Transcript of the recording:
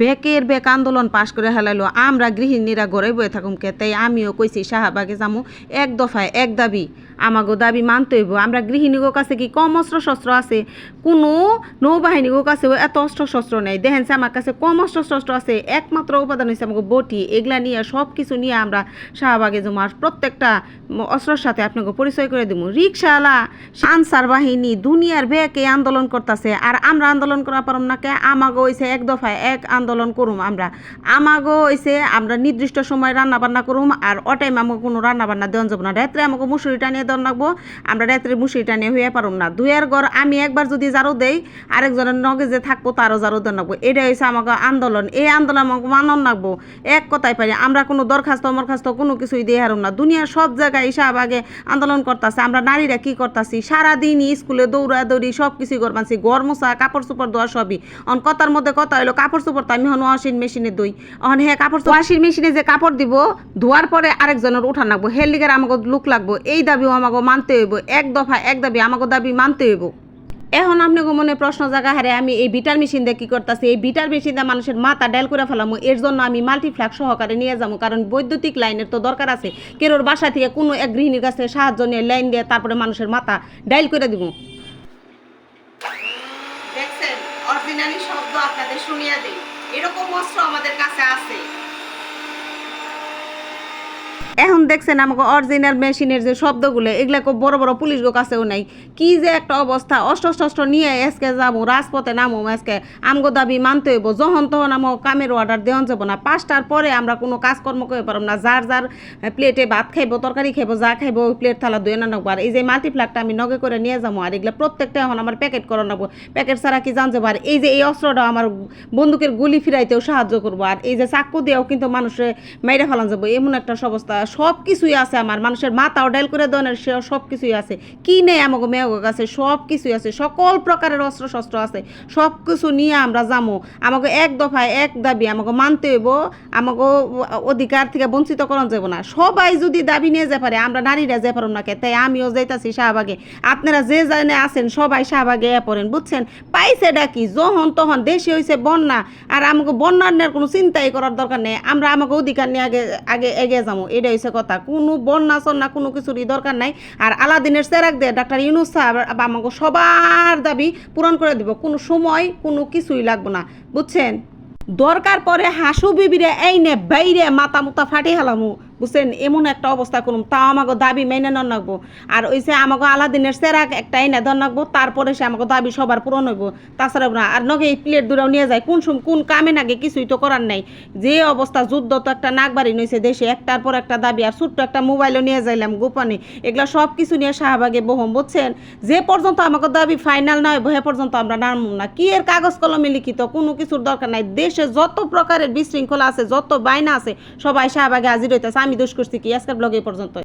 বেকের bake আন্দোলন পাশ করে হেলাইলো। আমরা গৃহিণীরা ঘরে বয়ে থাকুম কে? তাই আমিও কইছি, শাহবাগে যামু। এক দফায় এক দাবি, আমাগো দাবি মানতে হইব। আমরা গৃহিণীগো কাছে কি কম অস্ত্র শস্ত্র আছে? কোনো নৌবাহিনীগো কাছে এত অস্ত্র শস্ত্র নেই। দেখেন আমার কাছে কম অস্ত্র শস্ত্র আছে। একমাত্র উপাদান হচ্ছে আমাকে বটি। এগুলা নিয়ে সব কিছু নিয়ে আমরা শাহবাগে আর প্রত্যেকটা অস্ত্রের সাথে আপনাকে পরিচয় করে দেবো রিক্সাওয়ালা আনসার বাহিনী, দুনিয়ার বেকে আন্দোলন করতেছে। আর আমরা আন্দোলন করা পারম না কে? আমাগো হইছে এক দফায় এক আন্দোলন। করুম আমরা। আমাগো হইছে আমরা নির্দিষ্ট সময় রান্না বান্না করুম আর ও টাইম আমাকে কোনো রান্না বান্না দেওয়া যাব না। রাত্রে আমাকে মুসুরি টানিয়ে দেওয়া লাগবো। আমরা রাত্রে মুসুরি টানিয়ে হইয়া পারুম না। দুইয়ের ঘর আমি একবার যদি জারো দেই, আরেকজনের নগে যে থাকব তারও জারো দেওয়া লাগবো। এটা হয়েছে আমাকে আন্দোলন। এই আন্দোলন আমাকে মানন লাগবো। এক কথায় পারি, আমরা কোনো দরখাস্ত মরখাস্ত কোনো কিছুই দিয়ে হারুম না। দুনিয়ার সব জায়গায় শাহবাগে আন্দোলন করতেছে। আমরা নারীরা কি করতেছি? সারাদিন স্কুলে দৌড়া দৌড়ি সব কিছুই করবাছি ঘর মোছা, কাপড় চোপড় ধোয়া সবই। অন কথার মধ্যে কথা হইল, কাপড় চোপড় আমি হন ওয়াশিং মেশিনে দই অন হ্যাঁ কাপড় ওয়াশিং মেশিনে যে কাপড় দিব, ধোয়ার পরে আরেকজনের উঠান লাগবো। হেল লিগের আমাকে লুক লাগবো, এই দাবিও আমাকে মানতে হইব। এক দফা এক দাবি আমাকে দাবি মানতে হইব। এখন আপনাকে মনে প্রশ্ন জায়গা হারে আমি এই বিটার মেশিন দিয়ে কি করতেছি? এই বিটার মেশিন দিয়ে মানুষের মাথা ডাইল করে ফেলামো। এর জন্য আমি মাল্টিফ্ল্যাক সহকারে নিয়ে যাব কারণ বৈদ্যুতিক লাইনের তো দরকার আছে। কেরোর বাসা থেকে কোনো এক গৃহিণীর কাছ থেকে সাহায্য নিয়ে লাইন দিয়ে তারপরে মানুষের মাথা ডাইল করে দিব। শব্দ আপনাদের শুনিয়ে দেই। এরকম অস্ত্র আমাদের কাছে আছে। এখন দেখছেন আমাকে অরিজিনাল মেশিনের যে শব্দগুলো, এগুলো বড় বড় পুলিশ গো কাছেও নাই। কি যে একটা অবস্থা অষ্ট শস্ত্র নিয়ে আজকে যাব, রাজপথে নামো, আজকে আমগো দাবি মানতে হইব, যখন তখন আমার কামের অর্ডার দেওয়া যাব না। পাঁচটার পরে আমরা কোনো কাজকর্ম করে পারব না, যার যার প্লেটে ভাত খাইবো, তরকারি খাইবো, যা খাইবো, ওই প্লেট থালা ধুয়ে না নেব আর এই যে মাল্টিপ্লাকটা আমি নগে করে নিয়ে যাব, আর এগুলো প্রত্যেকটা এখন আমার প্যাকেট করে নেব প্যাকেট ছাড়া কি জান যাব? আর এই যে এই অস্ত্রটা আমার বন্দুকের গুলি ফিরাইতেও সাহায্য করব। আর এই যে চাকু দিয়েও কিন্তু মানুষের মাইরে ফেলান যাব। এমন একটা অবস্থা। সব কিছুই আছে আমার। মানুষের মাথাও ডাইল করে দেওয়ার সে সব কিছুই আছে। কি নেই আমাকে মেয়েগো কাছে সব কিছুই আছে। সকল প্রকারের অস্ত্র শস্ত্র আছে। সব কিছু নিয়ে আমরা যাব আমাকে এক দফায় এক দাবি আমাকে মানতে হইব। আমাকে অধিকার থেকে বঞ্চিত করা যাব না। সবাই যদি দাবি নিয়ে যে পারে, আমরা নারীরা যে পারব না কে? তাই আমিও যাইতাছি শাহবাগে। আপনারা যে জানে আছেন, সবাই শাহবাগে এ পড়েন, বুঝছেন? পাইছে ডাকি, যখন তখন দেশে হয়েছে বন্যা। আর আমাকে বন্যার নিয়ে কোনো চিন্তাই করার দরকার নেই। আমরা আমাকে অধিকার নিয়ে আগে আগে এগিয়ে যাব এটা হয়েছে কথা। কোনো বন্যা সন্না কোনো কিছুরই দরকার নাই। আর আলাদিনের সেরাক দিয়ে ডাক্তার ইউনুস সাহেব আমাকে সবার দাবি পূরণ করে দিব। কোনো সময় কোনো কিছুই লাগবো না। বুঝছেন? দরকার পরে হাসু বিবিরে, এই নে বাইরে মাথা মুতা ফাটি হেলামু। বুঝছেন? এমন একটা অবস্থা করুম। তাও আমাকে দাবি মেনে নন রাখব আর ওই যে আমাকে আলাদিনের সেরাক একটা এনে ধর রাখব তারপরে সে আমাকে দাবি সবার পূরণ হইব। তাছাড়া না, আর নগে এই প্লেট দূরেও নিয়ে যায়, কোন সম, কোন কামে নাগে কিছুই তো করার নাই। যে অবস্থা, যুদ্ধ তো একটা নাকবাড়ি নইছে দেশে, একটার পর একটা দাবি, আর ছোট্ট একটা মোবাইলও নিয়ে যাইলাম গোপনে। এগুলা সব কিছু নিয়ে শাহবাগে বহম, বুঝছেন? যে পর্যন্ত আমাকে দাবি ফাইনাল নয় হে পর্যন্ত আমরা নামব না। কি এর কাগজ কলমে লিখিত? কোনো কিছুর দরকার নাই। দেশে যত প্রকারের বিশৃঙ্খলা আছে, যত বাইনা আছে, সবাই শাহবাগে হাজির হইতেছে। আমি দোষ করছি কি? আজকের ব্লগে পর্যন্ত